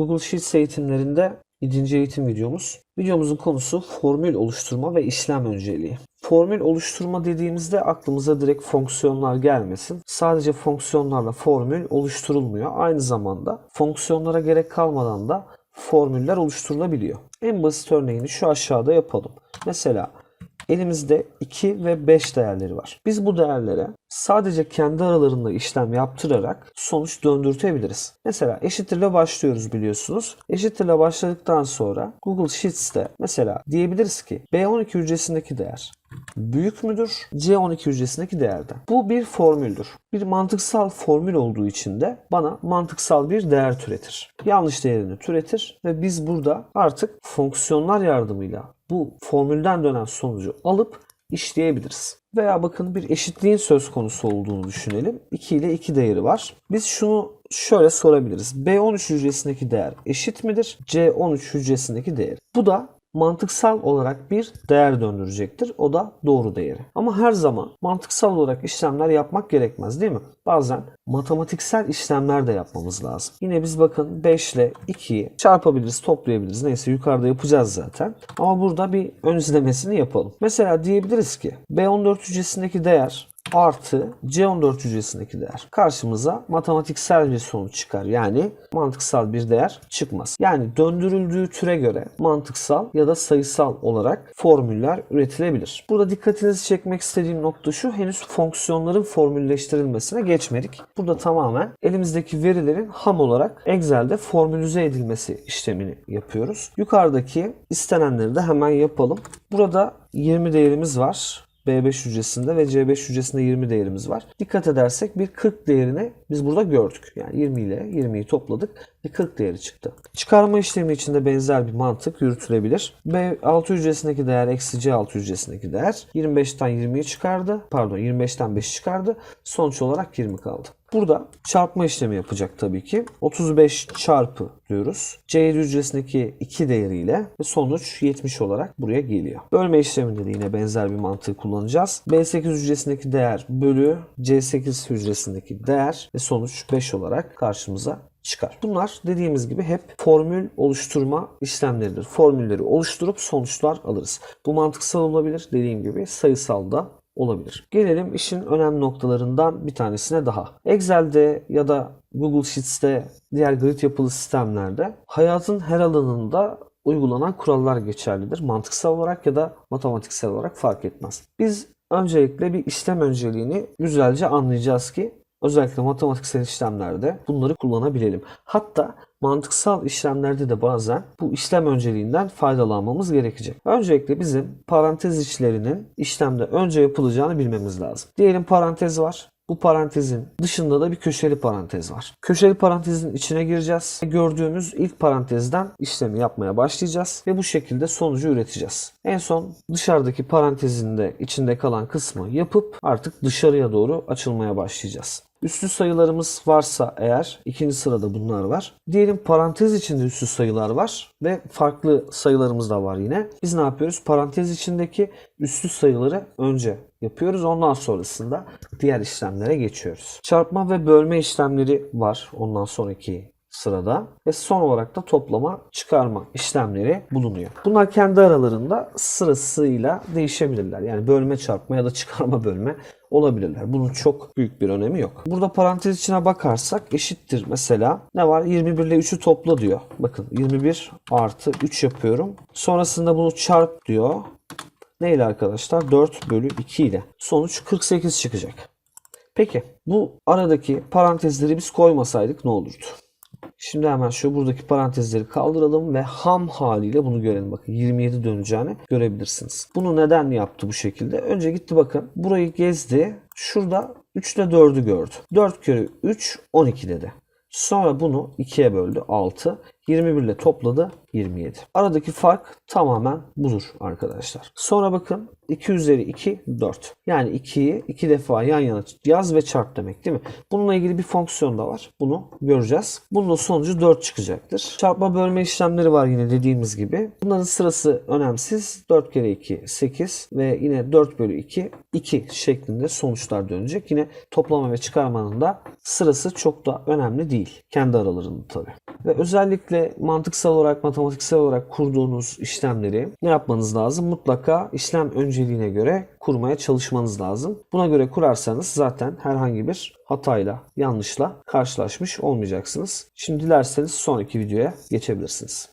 Google Sheets eğitimlerinde 7. eğitim videomuz. Videomuzun konusu formül oluşturma ve işlem önceliği. Formül oluşturma dediğimizde aklımıza direkt fonksiyonlar gelmesin. Sadece fonksiyonlarla formül oluşturulmuyor. Aynı zamanda fonksiyonlara gerek kalmadan da formüller oluşturulabiliyor. En basit örneğini şu aşağıda yapalım. Mesela elimizde 2 ve 5 değerleri var. Biz bu değerlere sadece kendi aralarında işlem yaptırarak sonuç döndürtebiliriz. Mesela eşittirle başlıyoruz biliyorsunuz. Eşittirle başladıktan sonra Google Sheets'te mesela diyebiliriz ki B12 hücresindeki değer büyük müdür C12 hücresindeki değerden. Bu bir formüldür. Bir mantıksal formül olduğu için de bana mantıksal bir değer türetir. Yanlış değerini türetir ve biz burada artık fonksiyonlar yardımıyla bu formülden dönen sonucu alıp işleyebiliriz. Veya bakın bir eşitliğin söz konusu olduğunu düşünelim. 2 ile 2 değeri var. Biz şunu şöyle sorabiliriz. B13 hücresindeki değer eşit midir? C13 hücresindeki değer. Bu da mantıksal olarak bir değer döndürecektir. O da doğru değeri. Ama her zaman mantıksal olarak işlemler yapmak gerekmez değil mi? Bazen matematiksel işlemler de yapmamız lazım. Yine biz bakın 5 ile 2'yi çarpabiliriz, toplayabiliriz. Neyse yukarıda yapacağız zaten. Ama burada bir ön izlemesini yapalım. Mesela diyebiliriz ki B14 hücresindeki değer artı C14 hücresindeki değer. Karşımıza matematiksel bir sonuç çıkar. Yani mantıksal bir değer çıkmaz. Yani döndürüldüğü türe göre mantıksal ya da sayısal olarak formüller üretilebilir. Burada dikkatinizi çekmek istediğim nokta şu. Henüz fonksiyonların formülleştirilmesine geçmedik. Burada tamamen elimizdeki verilerin ham olarak Excel'de formülize edilmesi işlemini yapıyoruz. Yukarıdaki istenenleri de hemen yapalım. Burada 20 değerimiz var. B5 hücresinde ve C5 hücresinde 20 değerimiz var. Dikkat edersek bir 40 değerini biz burada gördük. Yani 20 ile 20'yi topladık ve 40 değeri çıktı. Çıkarma işlemi için de benzer bir mantık yürütülebilir. B6 hücresindeki değer eksi C6 hücresindeki değer 25'ten 20'yi çıkardı. Pardon 25'ten 5'i çıkardı. Sonuç olarak 20 kaldı. Burada çarpma işlemi yapacak tabii ki. 35 çarpı diyoruz. C7 hücresindeki 2 değeriyle ve sonuç 70 olarak buraya geliyor. Bölme işleminde de yine benzer bir mantığı kullanacağız. B8 hücresindeki değer bölü C8 hücresindeki değer ve sonuç 5 olarak karşımıza çıkar. Bunlar dediğimiz gibi hep formül oluşturma işlemleridir. Formülleri oluşturup sonuçlar alırız. Bu mantıksal olabilir. Dediğim gibi sayısal da olabilir. Gelelim işin önemli noktalarından bir tanesine daha. Excel'de ya da Google Sheets'te diğer grid yapılı sistemlerde hayatın her alanında uygulanan kurallar geçerlidir. Mantıksal olarak ya da matematiksel olarak fark etmez. Biz öncelikle bir işlem önceliğini güzelce anlayacağız ki özellikle matematiksel işlemlerde bunları kullanabilelim. Hatta mantıksal işlemlerde de bazen bu işlem önceliğinden faydalanmamız gerekecek. Öncelikle bizim parantez içlerinin işlemde önce yapılacağını bilmemiz lazım. Diyelim parantez var. Bu parantezin dışında da bir köşeli parantez var. Köşeli parantezin içine gireceğiz. Gördüğümüz ilk parantezden işlemi yapmaya başlayacağız ve bu şekilde sonucu üreteceğiz. En son dışarıdaki parantezin de içinde kalan kısmı yapıp artık dışarıya doğru açılmaya başlayacağız. Üslü sayılarımız varsa eğer ikinci sırada bunlar var. Diyelim parantez içinde üslü sayılar var ve farklı sayılarımız da var yine. Biz ne yapıyoruz? Parantez içindeki üslü sayıları önce yapıyoruz. Ondan sonrasında diğer işlemlere geçiyoruz. Çarpma ve bölme işlemleri var ondan sonraki sırada ve son olarak da toplama, çıkarma işlemleri bulunuyor. Bunlar kendi aralarında sırasıyla değişebilirler. Yani bölme, çarpma ya da çıkarma bölme olabilirler. Bunun çok büyük bir önemi yok. Burada parantez içine bakarsak eşittir mesela ne var? 21 ile 3'ü topla diyor. Bakın 21 artı 3 yapıyorum. Sonrasında bunu çarp diyor. Ne ile arkadaşlar? 4 bölü 2 ile. Sonuç 48 çıkacak. Peki bu aradaki parantezleri biz koymasaydık ne olurdu? Şimdi hemen şu buradaki parantezleri kaldıralım ve ham haliyle bunu görelim. Bakın 27 döneceğini görebilirsiniz. Bunu neden yaptı bu şekilde? Önce gitti bakın. Burayı gezdi. Şurada 3 ile 4'ü gördü. 4 kere 3 12 dedi. Sonra bunu 2'ye böldü 6. 21 ile topladı 27. Aradaki fark tamamen budur arkadaşlar. Sonra bakın 2 üzeri 2 4. Yani 2'yi 2 defa yan yana yaz ve çarp demek değil mi? Bununla ilgili bir fonksiyon da var. Bunu göreceğiz. Bunun sonucu 4 çıkacaktır. Çarpma bölme işlemleri var yine dediğimiz gibi. Bunların sırası önemsiz. 4 kere 2 8 ve yine 4 bölü 2 2 şeklinde sonuçlar dönecek. Yine toplama ve çıkarmanın da sırası çok da önemli değil. Kendi aralarında tabii. Ve özellikle mantıksal olarak, matematiksel olarak kurduğunuz işlemleri ne yapmanız lazım? Mutlaka işlem önceliğine göre kurmaya çalışmanız lazım. Buna göre kurarsanız zaten herhangi bir hatayla, yanlışla karşılaşmış olmayacaksınız. Şimdi dilerseniz sonraki videoya geçebilirsiniz.